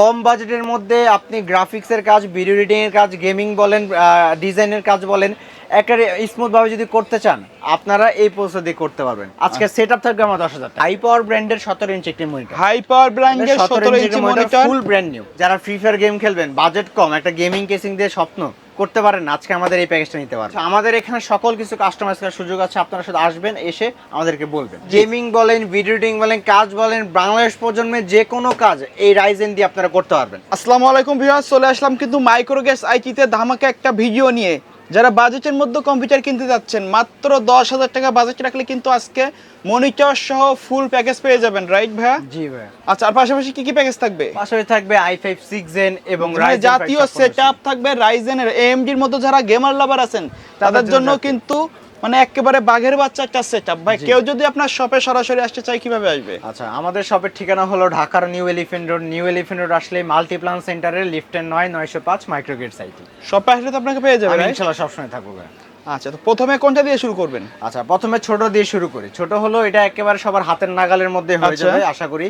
কম বাজেটের মধ্যে আপনি গ্রাফিক্সের কাজ ভিডিও এডিটিংয়ের এর কাজ গেমিং বলেন ডিজাইনের কাজ বলেন একটা স্মুথভাবে যদি করতে চান আপনারা এই প্রসেস দিয়ে করতে পারবেন। আজকে সেট আপ থাকবে আমার দশ হাজার হাই পাওয়ার ব্র্যান্ডের সতেরো ইঞ্চি একটি মনিটর হাই পাওয়ার ব্র্যান্ডের সতেরো inch monitor full brand new যারা ফ্রি ফায়ার গেম খেলবেন বাজেট কম একটা গেমিং কেসিং দিয়ে স্বপ্ন। করতে পারেন আজকে আমাদের এই প্যাকেজটা নিতে পারেন আমাদের এখানে সকল কিছু কাস্টমাইজ করার সুযোগ আছে আপনারা শুধু আসবেন এসে আমাদেরকে বলবেন। গেমিং বলেন ভিডিও এডিটিং বলেন কাজ বলেন বাংলাদেশ প্রজন্মের যে কোনো কাজ এই রাইজেন দিয়ে আপনারা করতে পারবেন। আসসালামু আলাইকুম ভিউয়ার্স চলে আসলাম কিন্তু মাইক্রোগ্যাস আইটিতে ধামাকা একটা ভিডিও নিয়ে। যারা বাজেটের মধ্যে কম্পিউটার কিনতে যাচ্ছেন মাত্র দশ হাজার টাকা বাজেট রাখলে কিন্তু আজকে মনিটর সহ ফুল প্যাকেজ পেয়ে যাবেন রাইট ভাইয়া? জি ভাইয়া। আচ্ছা আর পাশাপাশি কি কি প্যাকেজ থাকবে? পাশাপাশি থাকবে আই ফাইভ সিক্স জেন এবং জাতীয় 5 সেট আপ থাকবে রাইজেনের এএমডির মধ্যে যারা গেমার লাভার আছেন তাদের জন্য কিন্তু মানে একেবারে বাঘের বাচ্চা একটা সেট আপ ভাই কেউ যদি আপনার শপে সরাসরি আসতে চায় কীভাবে আসবে? আচ্ছা আমাদের শপের ঠিকানা হলো ঢাকার new elephant road new elephant road আসলে মাল্টিপ্লান সেন্টারে লিফটের নয় নয়শো পাঁচ মাইক্রোগেট সাইটে শপে আসলে তো আপনাকে পেয়ে যাবে ইনশাল্লাহ সবসময় থাকব। আচ্ছা তো প্রথমে কোনটা দিয়ে শুরু করবেন? আচ্ছা প্রথমে ছোট দিয়ে শুরু করি। ছোট হলো এটা একেবারে সবার হাতের নাগালের মধ্যে হয়ে আচ্ছা। যাবে আশা করি।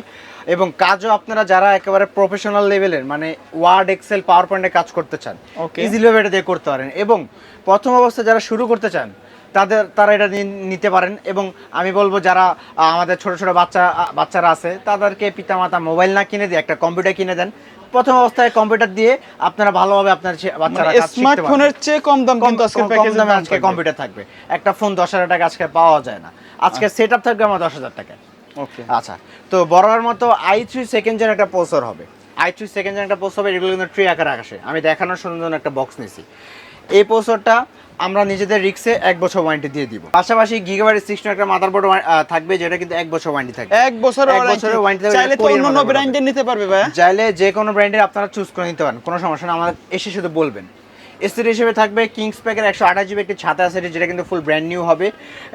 এবং কাজও আপনারা যারা একেবারে প্রফেশনাল লেভেলের মানে ওয়ার্ড এক্সেল পাওয়ার পয়েন্টে কাজ করতে চান Okay. ইজিলি এটা দিয়ে করতে পারেন। এবং প্রথম অবস্থায় যারা শুরু করতে চান তাদের তারা এটা নিতে পারেন এবং আমি বলব যারা আমাদের ছোট ছোট বাচ্চা বাচ্চারা আছে তাদেরকে পিতামাতা মোবাইল না কিনে দিয়ে একটা কম্পিউটার কিনে দেন। প্রথম অবস্থায় কম্পিউটার দিয়ে আপনারা ভালোভাবে আপনার বাচ্চারা। স্মার্টফোনের চেয়ে কম দাম কম কিন্তু আজকে কম- দামে আজকে কম্পিউটার থাকবে। একটা ফোন দশ হাজার টাকা আজকে পাওয়া যায় না। আজকে সেট আপ থাকবে আমার দশ হাজার টাকা ওকে। আচ্ছা তো বড়ার মতো আই থ্রি সেকেন্ড জেন একটা প্রসেসর হবে। আই থ্রি সেকেন্ড জেন একটা প্রসেসর হবে এগুলো কিন্তু ট্রি আকারে আসে আমি দেখানোর সুন্দর জন্য একটা বক্স নিয়েছি। এই প্রসেসরটা আমরা নিজেদের রিক্সে এক বছর ওয়ারেন্টি দিয়ে দিব। পাশাপাশি গিগাবাইট সিক্সটিন একটা মাদারবোর্ড থাকবে যেটা কিন্তু এক বছর ওয়ারেন্টি থাকবে। এক বছর এক। বছরের warranty থাকবে, চাইলে তো অন্য ব্র্যান্ডের নিতে পারবে ভাই চাইলে যে কোনো ব্র্যান্ডের আপনারা চুজ করে নিতে পারেন কোনো সমস্যা না আমাদের এসে শুধু বলবেন। এসিডি হিসেবে থাকবে কিংস প্যাকের একশো আঠাশ জিবি একটি ছাতা আছে যেটা কিন্তু ফুল ব্র্যান্ড নিউ হবে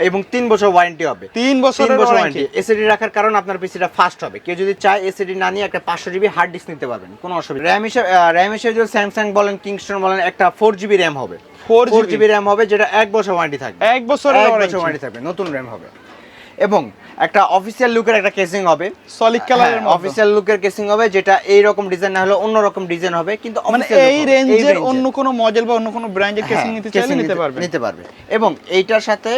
এবং তিন বছর ওয়ারেন্টি হবে। তিন তিন বছর ওয়ারেন্টি এসিডি রাখার কারণ আপনার পিসিটা ফাস্ট হবে। কেউ যদি চায় এসিডি না নিয়ে একটা পাঁচশো জিবি হার্ড ডিস্ক নিতে পারবেন কোনো অসুবিধা র্যাম হিসেবে র্যাম হিসেবে যদি স্যামসাং বলেন কিংস্টন বলেন একটা ফোর জিবি র্যাম হবে। ফোর জিবি র্যাম হবে যেটা এক বছর ওয়ারেন্টি থাকবে। এক বছর ওয়ারেন্টি ওয়ারেন্টি থাকবে নতুন র্যাম হবে। এবং একটা অফিসিয়াল লুকের একটা কেসিং হবে। সলিড কালারের মধ্যে অফিসিয়াল লুকের কেসিং হবে যেটা এই রকম ডিজাইন না হলে অন্য রকম ডিজাইন হবে কিন্তু মানে এই রেঞ্জের অন্য কোনো মডেল বা অন্য কোনো ব্র্যান্ডের কেসিং নিতে চাইলে নিতে পারবে। নিতে পারবে। এবং এইটার সাথে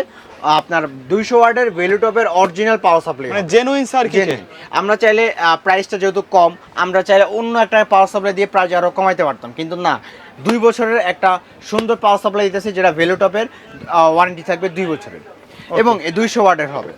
আপনার দুইশো ওয়ার্ডের ভ্যালুটপের অরিজিনাল পাওয়ার সাপ্লাই মানে জেনুইন সার্কিট আমরা চাইলে প্রাইসটা যেহেতু কম আমরা চাইলে অন্য একটা পাওয়ার সাপ্লাই দিয়ে প্রাইস আরও কমাইতে পারতাম। কিন্তু না দুই বছরের একটা সুন্দর পাওয়ার সাপ্লাই দিতেছে যেটা ভ্যালুটপের ওয়ারেন্টি থাকবে দুই বছরের। এবং এই দুইশো ওয়ার্ডের হবে।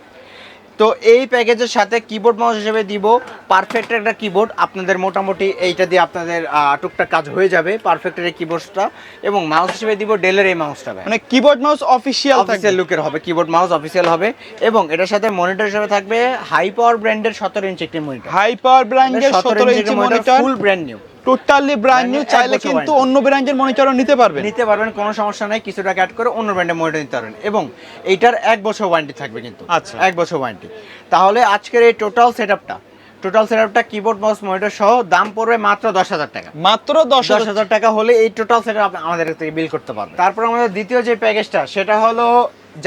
তো এই প্যাকেজের সাথে কিবোর্ড মাউস হিসেবে দিব পারফেক্ট একটা কিবোর্ড আপনাদের মোটামুটি এইটা দিয়ে আপনাদের আহ, টুকটাক কাজ হয়ে যাবে পারফেক্টের এই কিবোর্ডটা এবং মাউস হিসেবে দিব ডেলের এই মাউসটা মানে কিবোর্ড মাউস অফিসিয়াল অফিসিয়াল লুকের হবে কিবোর্ড মাউস অফিসিয়াল হবে। এবং এটার সাথে মনিটর হিসেবে থাকবে হাই পাওয়ার ব্র্যান্ডের সতেরো ইঞ্চি একটি মনিটর হাই পাওয়ার ব্র্যান্ডের 17 inch monitor full brand new totally brand new চাইলে কিন্তু অন্য ব্র্যান্ডের মনিটরও নিতে পারবেন। নিতে পারবেন কোনো সমস্যা নাই কিছু টাকা অ্যাড করে অন্য ব্র্যান্ডের মনিটর নিতে পারবেন। এবং এইটার এক বছর ওয়ারেন্টি থাকবে কিন্তু। আচ্ছা। এক বছর ওয়ারেন্টি তাহলে আজকের এই টোটাল সেটআপটা টোটাল সেটআপটা কিবোর্ড মাউস মনিটর সহ দাম পড়বে মাত্র দশ হাজার টাকা। মাত্র দশ হাজার টাকা হলে এই টোটাল সেট আমাদের থেকে বিল করতে পারবে। তারপর আমাদের দ্বিতীয় যে প্যাকেজটা সেটা হলো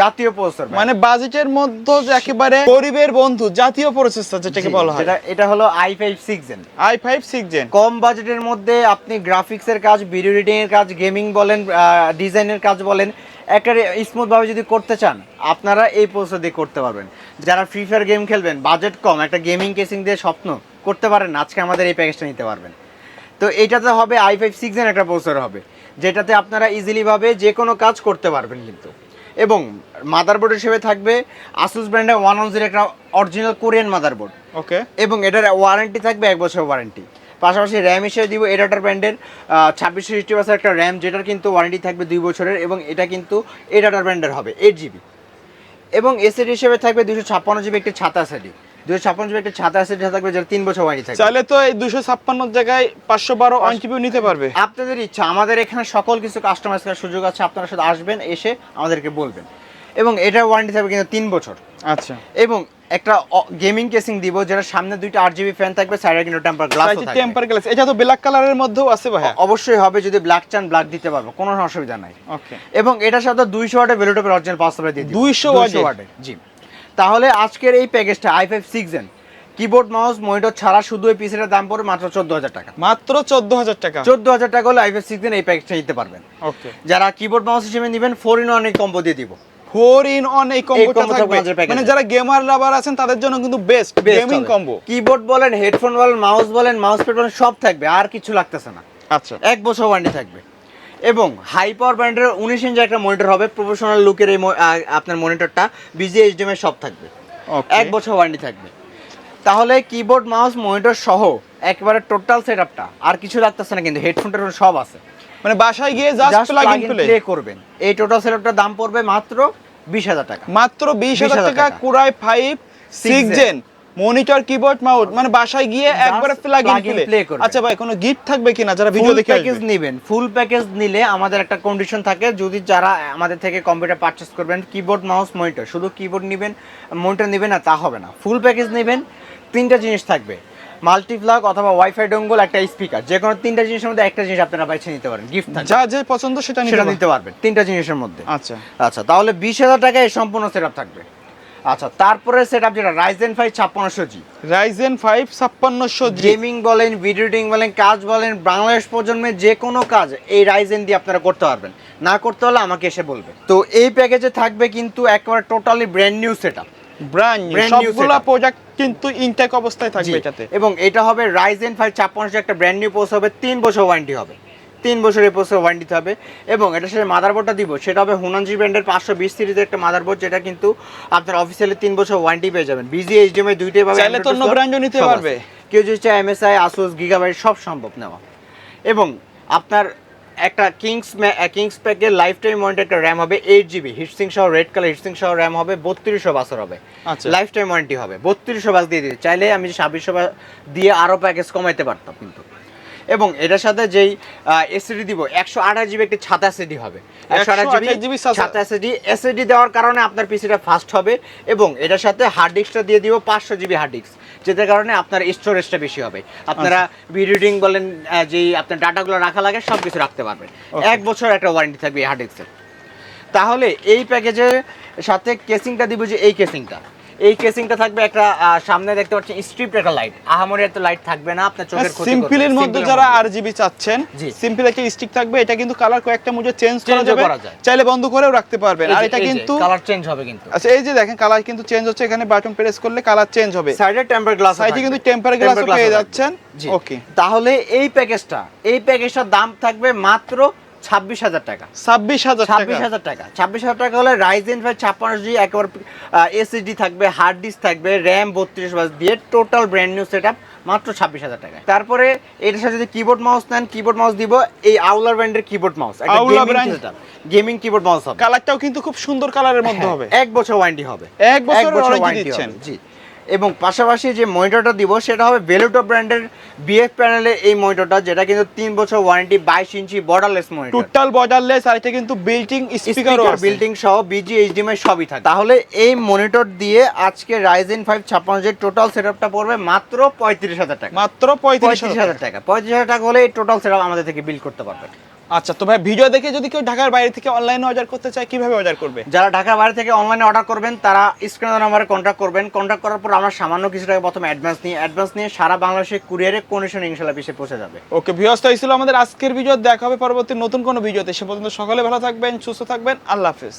জাতীয় প্রসেসর মানে বাজেটের মধ্যে একেবারে গরিবের বন্ধু জাতীয় প্রসেসর যেটাকে বলা হয়। এটা হলো I five six gen I five six gen কম বাজেটের মধ্যে আপনি গ্রাফিক্সের কাজ ভিডিও এডিটিং এর কাজ গেমিং বলেন ডিজাইনের কাজ বলেন একটা স্মুথ ভাবে যদি করতে চান আপনারা এই প্রসেস দিয়ে করতে পারবেন। যারা ফ্রি ফায়ার গেম খেলবেন বাজেট কম একটা গেমিং কেসিং দিয়ে স্বপ্ন করতে পারেন আজকে আমাদের এই প্যাকেজটা নিতে পারবেন। তো এইটাতে হবে আই ফাইভ সিক্স একটা প্রসেসর হবে যেটাতে আপনারা ইজিলি ভাবে যে কোনো কাজ করতে পারবেন কিন্তু। এবং মাদারবোর্ড হিসেবে থাকবে আসুস ব্র্যান্ডের ওয়ান ওয়ান জিরো একটা অরিজিনাল কোরিয়ান মাদারবোর্ড ওকে এবং এটার ওয়ারেন্টি থাকবে এক বছর ওয়ারেন্টি পাশাপাশি র্যাম হিসেবে দিব এডাটার ব্র্যান্ডের ছাব্বিশশো সিক্সটি পার্সেন্ট একটা র্যাম যেটার কিন্তু ওয়ারেন্টি থাকবে দুই বছরের এবং এটা কিন্তু এডাটার ব্র্যান্ডের হবে এইট জিবি এবং এসিডি হিসেবে থাকবে দুশো ছাপ্পান্ন জিবি একটি ছাতা সেটি দুশো ছাপ্পান্ন জিবি একটি ছাতা সেটি থাকবে যেটা তিন বছর ওয়ারেন্টি থাকবে। চাইলে তো এই দুশো ছাপ্পান্ন জায়গায় পাঁচশো বারো ওয়ান নিতে পারবে। আপনাদের ইচ্ছা আমাদের এখানে সকল কিছু কাস্টমাইজ করার সুযোগ আছে আপনারা শুধু আসবেন এসে আমাদেরকে বলবেন। এবং এটার ওয়ারেন্টি থাকবে কিন্তু তিন বছর। আচ্ছা। এবং একটা গেমিং কেসিং দিব যেটা সামনে দুইটা আট জিবি ফ্যান থাকবে সাইডে কিন্তু টেম্পার গ্লাস টেম্পার গ্লাস এটা তো ব্ল্যাক কালারের মধ্যেও আছে ভাই অবশ্যই হবে যদি ব্ল্যাক চান ব্ল্যাক দিতে পারব কোনো অসুবিধা নাই। ওকে এবং এটার সাথে দুইশো ওয়াটের ভেলোটপের অরিজিনাল পাওয়ার সাপ্লাই দিয়ে 200 ওয়াটের? ওয়াটের জি। তাহলে আজকের এই প্যাকেজটা I five six gen keyboard mouse monitor ছাড়া শুধু এই পিসিটার দাম পড়বে মাত্র চোদ্দ হাজার টাকা। মাত্র চোদ্দ হাজার টাকা। চোদ্দ হাজার টাকা হলে আইফের সিক্স দিন এই প্যাকেজটা নিতে পারবেন। ওকে যারা কিবোর্ড মাউস হিসেবে নেবেন ফোর ইন এই কম্বো দিয়ে দিব। ফোর ইন অন এই কম্বোটা থাকবে মানে যারা গেমার লাভার আছেন তাদের জন্য কিন্তু বেস্ট গেমিং কম্বো কিবোর্ড বলেন হেডফোন বলেন মাউস বলেন মাউস প্যাড বলেন সব থাকবে আর কিছু লাগতেছে না। আচ্ছা। এক বছর ওয়ারেন্টি থাকবে। এবং হাই পাওয়ার ব্র্যান্ডের উনিশ ইঞ্চি একটা মনিটর হবে। প্রফেশনাল লুকের এই আপনার মনিটরটা। বিজি এইচডিএম এর সব থাকবে। এক বছর ওয়ারেন্টি থাকবে। তাহলে কিবোর্ড মাউস মনিটর সহ একেবারে টোটাল সেট সেটআপটা আর কিছু লাগতেছে না কিন্তু হেডফোন টেডফোন সব আছে। মানে বাসায় গিয়ে জাস্ট প্লাগ ইন প্লে করবেন। এই টোটাল সেট সেটআপটার দাম পড়বে মাত্র বিশ হাজার টাকা। মাত্র বিশ হাজার 20,000 টাকা। Core I five six. Gen monitor keyboard mouse মানে বাসায় গিয়ে একবারে প্লাগ ইন প্লে করবে। আচ্ছা ভাই কোনো গিফট থাকবে কিনা যারা ভিডিও দেখে প্যাকেজ নেবেন ফুল প্যাকেজ নিলে আমাদের একটা কন্ডিশন থাকে যদি যারা আমাদের থেকে কম্পিউটার পারচেস করবেন কিবোর্ড মাউস মনিটর শুধু কিবোর্ড নেবেন মনিটর নেবেন না তা হবে না। ফুল প্যাকেজ নেবেন তিনটা জিনিস থাকবে। মাল্টিপ্লাগ অথবা ওয়াইফাই ডঙ্গল একটা স্পিকার যে কোনো তিনটা জিনিসের মধ্যে একটা জিনিস আপনারা বেছে নিতে পারেন গিফট যা যে পছন্দ সেটা নিতে পারবেন। তিনটা জিনিসের মধ্যে। আচ্ছা। আচ্ছা তাহলে বিশ হাজার টাকায় সম্পূর্ণ সেট থাকবে। আচ্ছা তারপরে সেট আপ যেটা রাইজেন ফাইভ ছাপ্পান্নশো জি রাইজেন ফাইভ ছাপ্পান্নশো জি গেমিং বলেন ভিডিও এডিটিং বলেন কাজ বলেন বাংলাদেশ প্রজন্মের যে কোনো কাজ এই রাইজেন দিয়ে আপনারা করতে পারবেন। না করতে হলে আমাকে এসে বলবে তো এই প্যাকেজে থাকবে কিন্তু একেবারে totally brand new setup brand new সবগুলা প্রোডাক্ট কিন্তু ইনটেক অবস্থায় থাকবে এটাতে। এবং এটা হবে রাইজেন ফাইভ ছাপ্পান্নশো একটা ব্র্যান্ড নিউ পোস্ট হবে তিন বছর ওয়ারেন্টি হবে। তিন বছর এই পোস্টে ওয়ারেন্টি হবে। এবং এটার সাথে মাদারবোর্ডটা দিব সেটা হবে হুনানজি ব্র্যান্ডের পাঁচশো বিশ সিরিজের একটা মাদারবোর্ড যেটা কিন্তু আপনার অফিসিয়ালি তিন বছর ওয়ারেন্টি পেয়ে যাবেন। বিজি এইচডিএমআই দুইটাই পাবে চাইলে তো অন্য Android brand ও নিতে পারবে। কেউ যদি চায় এমএসআই আসুস গিগাবাইট সব সম্ভব নেওয়া। এবং আপনার একটা কিংস কিংস প্যাকের লাইফ টাইম ওয়ারেন্টি একটা র্যাম হবে এইট জিবি হিটসিং সহ রেড কালার হিটসিং সহ র্যাম হবে বত্রিশশো বাসর হবে। লাইফ টাইম ওয়ারেন্টি হবে বত্রিশশো বাস দিয়ে দিতে। চাইলে আমি ছাব্বিশশো বাস দিয়ে আরও প্যাকেজ কমাইতে পারতাম কিন্তু। এবং এটার সাথে যেই এসিডি দিব একশো আঠাশ জিবি একটি ছাতা এসিডি হবে। একশো আঠাশ 128 জিবি ছাতা। এসিডি এসিডি দেওয়ার কারণে আপনার পিসিটা ফাস্ট হবে এবং এটার সাথে হার্ড ডিস্কটা দিয়ে দিব পাঁচশো জিবি হার্ড ডিস্ক যেটার কারণে আপনার স্টোরেজটা বেশি হবে। আপনারা ভিডিও এডিটিং বলেন যেই আপনার ডাটাগুলো রাখা লাগে সব কিছু রাখতে পারবেন। এক বছর একটা ওয়ারেন্টি থাকবে এই হার্ড ডিস্কের তাহলে এই প্যাকেজের সাথে কেসিংটা দিব যে এই কেসিংটা এই কেসিংটা থাকবে একটা সামনে দেখতে পাচ্ছেন স্ট্রিপ একটা লাইট আহামরি এত লাইট থাকবে না আপনার চোখের ক্ষতি সিম্পলের মধ্যে যারা মধ্যে। আর জিবি চাচ্ছেন সিম্পল একটা স্টিক থাকবে? এটা কিন্তু কালার কয়েকটা মুজে চেঞ্জ করা যাবে। চাইলে বন্ধ করেও রাখতে পারবেন। আর এটা কিন্তু কালার চেঞ্জ হবে কিন্তু। আচ্ছা এই যে দেখেন কালার কিন্তু চেঞ্জ হচ্ছে। এখানে বাটন প্রেস করলে কালার চেঞ্জ হবে। সাইডে টেম্পার গ্লাস সাইডে কিন্তু টেম্পার গ্লাস পেয়ে যাচ্ছেন। ওকে তাহলে এই প্যাকেজটা এই প্যাকেজটার দাম থাকবে মাত্র ছাব্বিশ হাজার টাকা। ছাব্বিশ হাজার ছাব্বিশ হাজার টাকা। ছাব্বিশ হাজার টাকা হলে রাইজেন ফাইভ ছাপ্পান্ন জি একেবারে এসএসডি থাকবে হার্ড ডিস্ক থাকবে র্যাম বত্রিশ বাস দিয়ে টোটাল ব্র্যান্ড নিউ সেট মাত্র ছাব্বিশ হাজার টাকা তারপরে এটার সাথে যদি কিবোর্ড মাউস নেন কিবোর্ড মাউস দিব এই আউলার ব্র্যান্ডের keyboard mouse Aula brand। Gaming keyboard mouse হবে। কালারটাও কিন্তু খুব সুন্দর কালারের মধ্যে হ্যাঁ, হবে। এক বছর ওয়ারেন্টি হবে। এক warranty warranty দিচ্ছেন। জি। এবং পাশাপাশি যে মনিটরটা দিব সেটা হবে ভেলুটো ব্র্যান্ডের বিএফ প্যানেলের এই মনিটরটা যেটা কিন্তু তিন বছর ওয়ারেন্টি বাইশ inch borderless monitor total borderless আর এটা কিন্তু built in speaker built in সহ বিজি এইচডিএমআই সবই থাকে। তাহলে এই মনিটর দিয়ে আজকে রাইজেন ফাইভ ছাপ্পান্ন যে টোটাল সেট সেটআপটা পড়বে মাত্র পঁয়ত্রিশ হাজার টাকা। মাত্র পঁয়ত্রিশ হাজার টাকা। পঁয়ত্রিশ হাজার টাকা হলে এই টোটাল সেটআপ আমাদের থেকে বিল করতে পারবেন আচ্ছা তো ভাই ভিডিও দেখে যদি কেউ ঢাকার বাইরে থেকে অনলাইনে অর্ডার করতে চায় কীভাবে অর্ডার করবে? যারা ঢাকার বাইরে থেকে অনলাইনে অর্ডার করবেন তারা স্ক্রিনের নাম্বারে কন্ট্যাক্ট করবেন। কন্ট্যাক্ট করার পর আমরা সামান্য কিছু টাকা প্রথমে অ্যাডভান্স নিয়ে অ্যাডভান্স নিয়ে সারা বাংলাদেশে কুরিয়ারে কন্ডিশন ইনশাল্লাহ পিছিয়ে পৌঁছে যাবে। ওকে ভিউয়ার্স তো এই ছিল আমাদের আজকের ভিডিও দেখা হবে পরবর্তী নতুন কোনো ভিডিওতে সে পর্যন্ত সকলে ভালো থাকবেন সুস্থ থাকবেন। আল্লাহ হাফেজ।